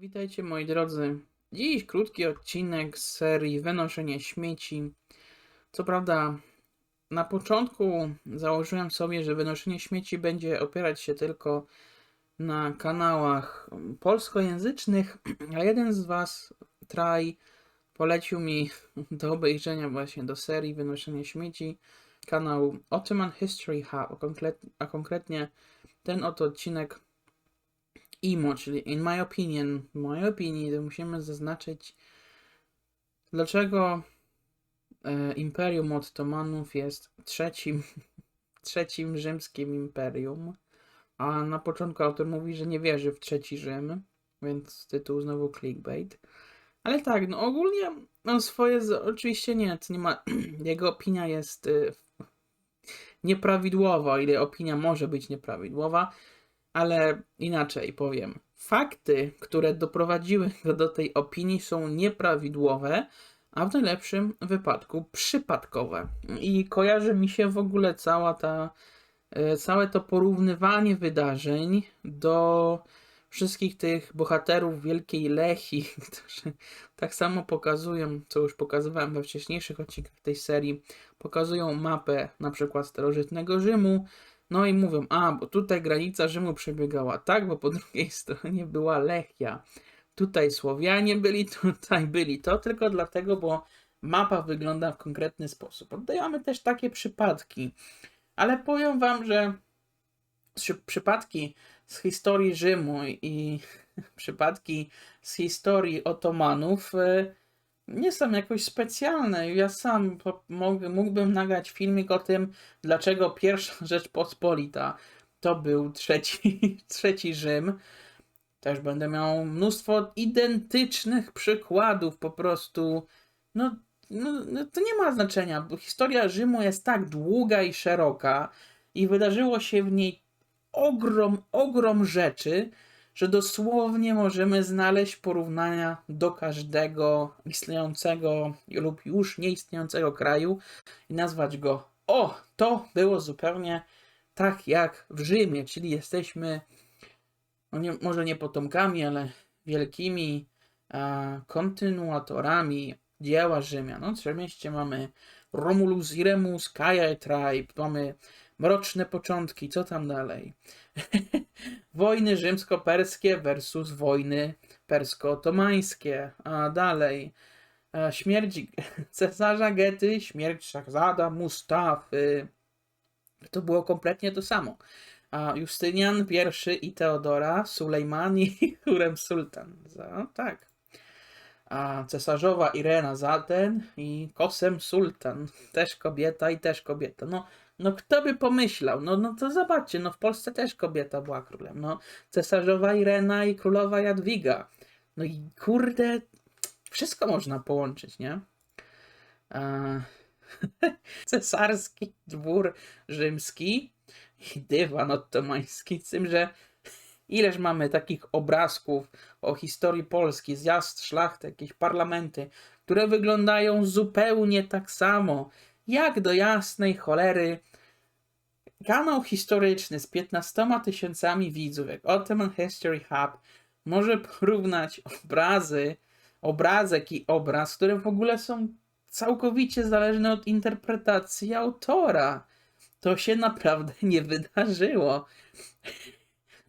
Witajcie moi drodzy. Dziś krótki odcinek z serii Wynoszenie śmieci. Co prawda, na początku założyłem sobie, że wynoszenie śmieci będzie opierać się tylko na kanałach polskojęzycznych, a jeden z Was, Traj, polecił mi do obejrzenia właśnie do serii Wynoszenie śmieci kanał Ottoman History Hub, a a konkretnie ten oto odcinek IMO, czyli in my opinion, w mojej opinii, to musimy zaznaczyć, dlaczego e, Imperium Ottomanów jest trzecim, trzecim rzymskim imperium, a na początku autor mówi, że nie wierzy w trzeci Rzym, więc tytuł znowu clickbait. Ale tak, no ogólnie no swoje, oczywiście nie, nie ma, jego opinia jest y, nieprawidłowa, ile opinia może być nieprawidłowa, ale inaczej powiem. Fakty, które doprowadziły go do tej opinii, są nieprawidłowe, a w najlepszym wypadku przypadkowe. I kojarzy mi się w ogóle cała ta, e, całe to porównywanie wydarzeń do wszystkich tych bohaterów Wielkiej Lechi, którzy tak samo pokazują, co już pokazywałem we wcześniejszych odcinkach tej serii, pokazują mapę na przykład starożytnego Rzymu, no i mówią, a, bo tutaj granica Rzymu przebiegała tak, bo po drugiej stronie była Lechia. Tutaj Słowianie byli, tutaj byli to, tylko dlatego, bo mapa wygląda w konkretny sposób. Oddajemy też takie przypadki, ale powiem wam, że przy- przypadki z historii Rzymu i przypadki z historii Otomanów e, nie są jakoś specjalne. Ja sam mógłbym nagrać filmik o tym, dlaczego pierwsza Rzeczpospolita to był trzeci, trzeci Rzym. Też będę miał mnóstwo identycznych przykładów, po prostu. No, no, no to nie ma znaczenia, bo historia Rzymu jest tak długa i szeroka i wydarzyło się w niej ogrom, ogrom rzeczy, że dosłownie możemy znaleźć porównania do każdego istniejącego lub już nieistniejącego kraju i nazwać go o, to było zupełnie tak jak w Rzymie, czyli jesteśmy no nie, może nie potomkami, ale wielkimi e, kontynuatorami dzieła Rzymian. No, w mamy Romulus i Remus, Kaja i Tribe, mamy Mroczne Początki, co tam dalej? wojny rzymsko-perskie versus wojny persko-otomańskie, a dalej e, śmierć cesarza Gety, śmierć Szachzada Mustafy. To było kompletnie to samo. A Justynian I i Teodora, Sulejman i Hurem Sultan. Tak. A cesarzowa Irena Zaten i Kosem Sultan. Też kobieta i też kobieta. No, no kto by pomyślał? No, no to zobaczcie, no w Polsce też kobieta była królem. No, cesarzowa Irena i królowa Jadwiga. No i kurde, wszystko można połączyć, nie? A, cesarski dwór rzymski i dywan ottomański, z tym, że ileż mamy takich obrazków o historii Polski, zjazd szlachty, jakieś parlamenty, które wyglądają zupełnie tak samo, jak do jasnej cholery kanał historyczny z 15 tysiącami widzów, jak Ottoman History Hub, może porównać obrazy, obrazek i obraz, które w ogóle są całkowicie zależne od interpretacji autora. To się naprawdę nie wydarzyło.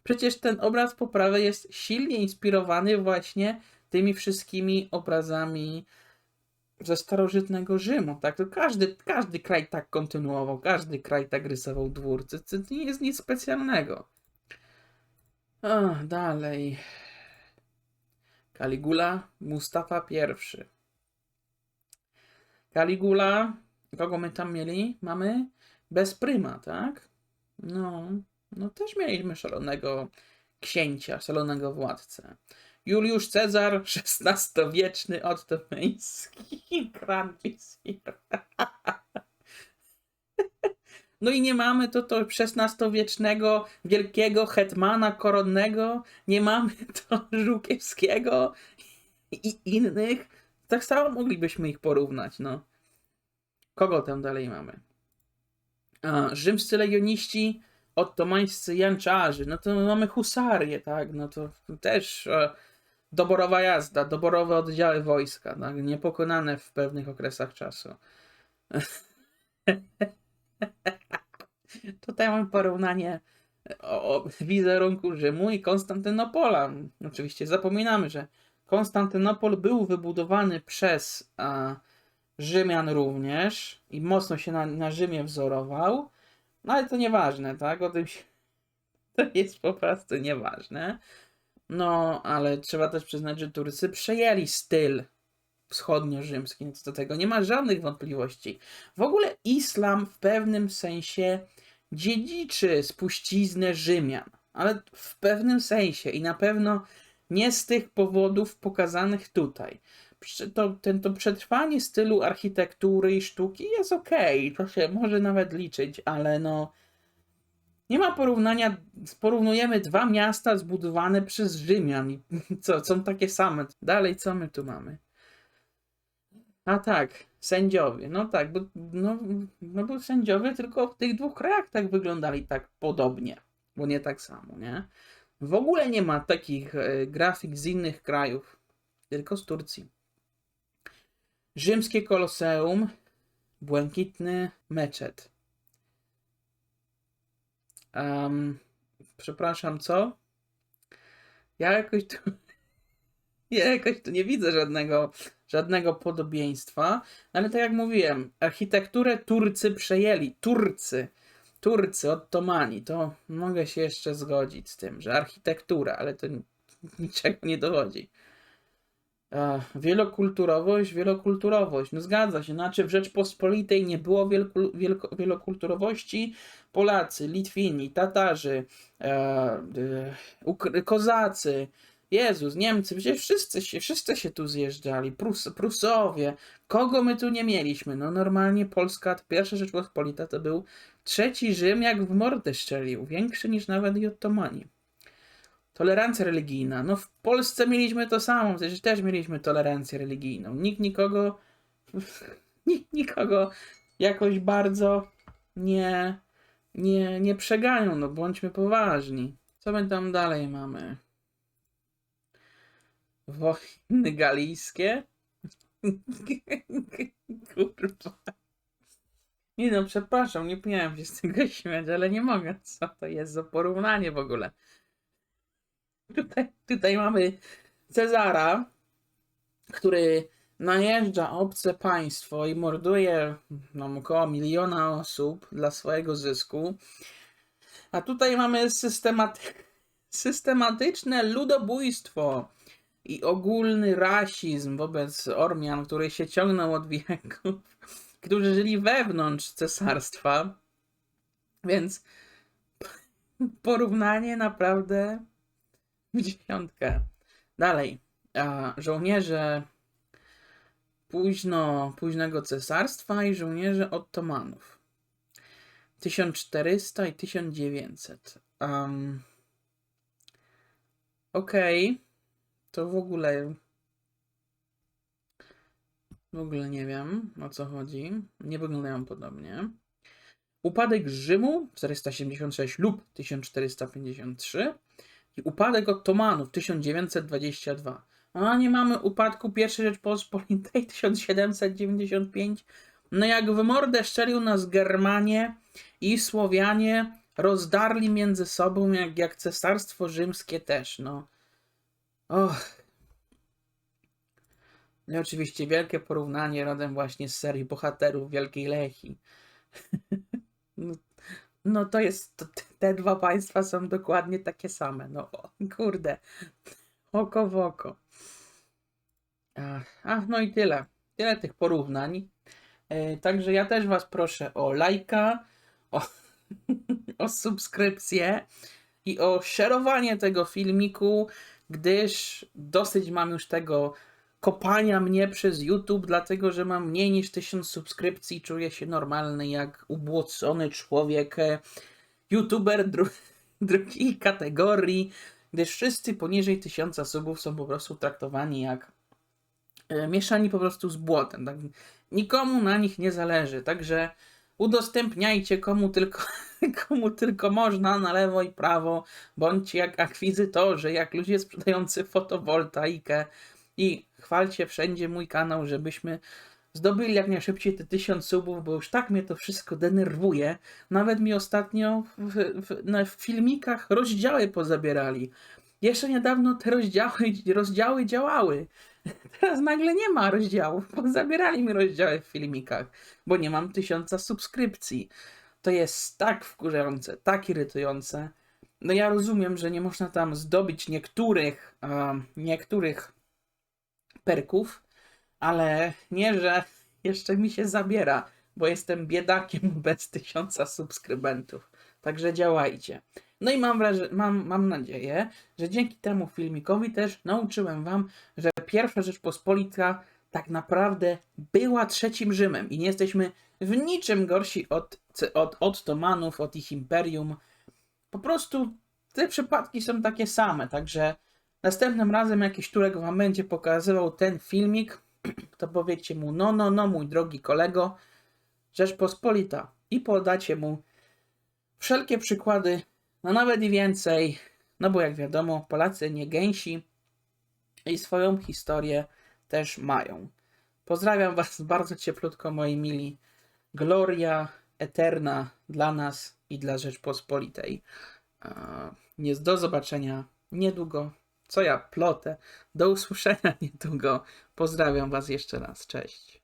Przecież ten obraz po prawej jest silnie inspirowany właśnie tymi wszystkimi obrazami ze starożytnego Rzymu, tak? To każdy, każdy kraj tak kontynuował, każdy kraj tak rysował dwórce. To nie jest nic specjalnego. O, dalej. Caligula, Mustafa I. Caligula, kogo my tam mieli? Mamy Bezpryma, tak? No, no też mieliśmy szalonego księcia, szalonego władcę. Juliusz Cezar, XVI-wieczny ottomański Grand Wizir. No i nie mamy to, to XVI-wiecznego wielkiego hetmana koronnego, nie mamy to Żółkiewskiego i innych. Tak samo moglibyśmy ich porównać, no. Kogo tam dalej mamy? A, rzymscy legioniści, ottomańscy janczarzy, no to mamy husarię, tak, no to też e, doborowa jazda, doborowe oddziały wojska, tak? niepokonane w pewnych okresach czasu. Tutaj mam porównanie o, wizerunku Rzymu i Konstantynopola. Oczywiście zapominamy, że Konstantynopol był wybudowany przez a, Rzymian również i mocno się na, na Rzymie wzorował, no ale to nieważne, tak? O tym się, to jest po prostu nieważne. No, ale trzeba też przyznać, że Turcy przejęli styl wschodnio-rzymski, więc do tego nie ma żadnych wątpliwości. W ogóle islam w pewnym sensie dziedziczy spuściznę Rzymian, ale w pewnym sensie i na pewno nie z tych powodów pokazanych tutaj. To, ten, to przetrwanie stylu architektury i sztuki jest okej, to się może nawet liczyć, ale no nie ma porównania, porównujemy dwa miasta zbudowane przez Rzymian co, są takie same. Dalej, co my tu mamy? A tak, sędziowie. No tak, bo, no, no bo sędziowie tylko w tych dwóch krajach tak wyglądali tak podobnie, bo nie tak samo, nie? W ogóle nie ma takich e, grafik z innych krajów, tylko z Turcji. Rzymskie koloseum, błękitny meczet. Em, przepraszam, co? Ja jakoś tu, ja jakoś tu nie widzę żadnego, żadnego podobieństwa, ale tak jak mówiłem, architekturę Turcy przejęli. Turcy, Turcy, Ottomani, to mogę się jeszcze zgodzić z tym, że architektura, ale to ni- niczego nie dowodzi. Wielokulturowość, wielokulturowość. No zgadza się. Znaczy w Rzeczpospolitej nie było wielku, wielko, wielokulturowości. Polacy, Litwini, Tatarzy, e, e, Kozacy, Jezus, Niemcy, przecież wszyscy się, wszyscy się tu zjeżdżali. Prus, Prusowie. Kogo my tu nie mieliśmy? No normalnie Polska, pierwsza Rzeczpospolita to był trzeci Rzym, jak w mordę strzelił. Większy niż nawet i Ottomani. Tolerancja religijna. No w Polsce mieliśmy to samo, przecież też mieliśmy tolerancję religijną. Nikt nikogo, nikt nikogo jakoś bardzo nie, nie, nie przeganiał, no bądźmy poważni. Co my tam dalej mamy? Wojny galijskie? Kurwa. Nie no, przepraszam, nie miałem się z tego śmiać, ale nie mogę. Co to jest za porównanie w ogóle? Tutaj, tutaj mamy Cezara, który najeżdża obce państwo i morduje no, około miliona osób dla swojego zysku. A tutaj mamy systematy systematyczne ludobójstwo i ogólny rasizm wobec Ormian, który się ciągnął od wieków, którzy żyli wewnątrz cesarstwa. Więc porównanie naprawdę w dziesiątkę. Dalej. Żołnierze późno, późnego cesarstwa i żołnierze Ottomanów. 1400 i 1900. Um, Okej. To w ogóle. W ogóle nie wiem o co chodzi. Nie wyglądają podobnie. Upadek Rzymu 476 lub 1453 i upadek Ottomanów 1922. A nie mamy upadku I Rzeczpospolitej 1795. No jak w mordę szczelił nas Germanie i Słowianie rozdarli między sobą jak, jak cesarstwo rzymskie też, no. Och. No oczywiście wielkie porównanie rodem właśnie z serii bohaterów Wielkiej Lechi. no, no to jest, to, te dwa państwa są dokładnie takie same, no kurde, oko w oko. Ach, ach, no i tyle, tyle tych porównań. E, także ja też was proszę o lajka, o, o subskrypcję i o szerowanie tego filmiku, gdyż dosyć mam już tego kopania mnie przez YouTube, dlatego że mam mniej niż 1000 subskrypcji, czuję się normalny jak ubłocony człowiek, e, youtuber dru drugiej kategorii, gdyż wszyscy poniżej 1000 subów są po prostu traktowani jak e, mieszani po prostu z błotem. Tak? Nikomu na nich nie zależy, także udostępniajcie komu tylko, komu tylko można, na lewo i prawo. Bądźcie jak akwizytorzy, jak ludzie sprzedający fotowoltaikę i chwalcie wszędzie mój kanał, żebyśmy zdobyli jak najszybciej te tysiąc subów, bo już tak mnie to wszystko denerwuje. Nawet mi ostatnio w, w, na, w filmikach rozdziały pozabierali. Jeszcze niedawno te rozdziały, rozdziały działały. Teraz nagle nie ma rozdziałów, bo zabierali mi rozdziały w filmikach, bo nie mam tysiąca subskrypcji. To jest tak wkurzające, tak irytujące. No ja rozumiem, że nie można tam zdobyć niektórych, um, niektórych perków, ale nie, że jeszcze mi się zabiera, bo jestem biedakiem bez tysiąca subskrybentów. Także działajcie. No i mam, mam, mam nadzieję, że dzięki temu filmikowi też nauczyłem Wam, że pierwsza Rzeczpospolita tak naprawdę była trzecim Rzymem i nie jesteśmy w niczym gorsi od, od Ottomanów, od ich imperium. Po prostu te przypadki są takie same, także następnym razem jakiś Turek Wam będzie pokazywał ten filmik, to powiedzcie mu, no, no, no, mój drogi kolego, Rzeczpospolita i podacie mu wszelkie przykłady, no nawet i więcej, no bo jak wiadomo, Polacy nie gęsi i swoją historię też mają. Pozdrawiam Was bardzo cieplutko, moi mili. Gloria eterna dla nas i dla Rzeczpospolitej. Nie do zobaczenia niedługo. Co ja plotę. Do usłyszenia niedługo. Pozdrawiam Was jeszcze raz. Cześć.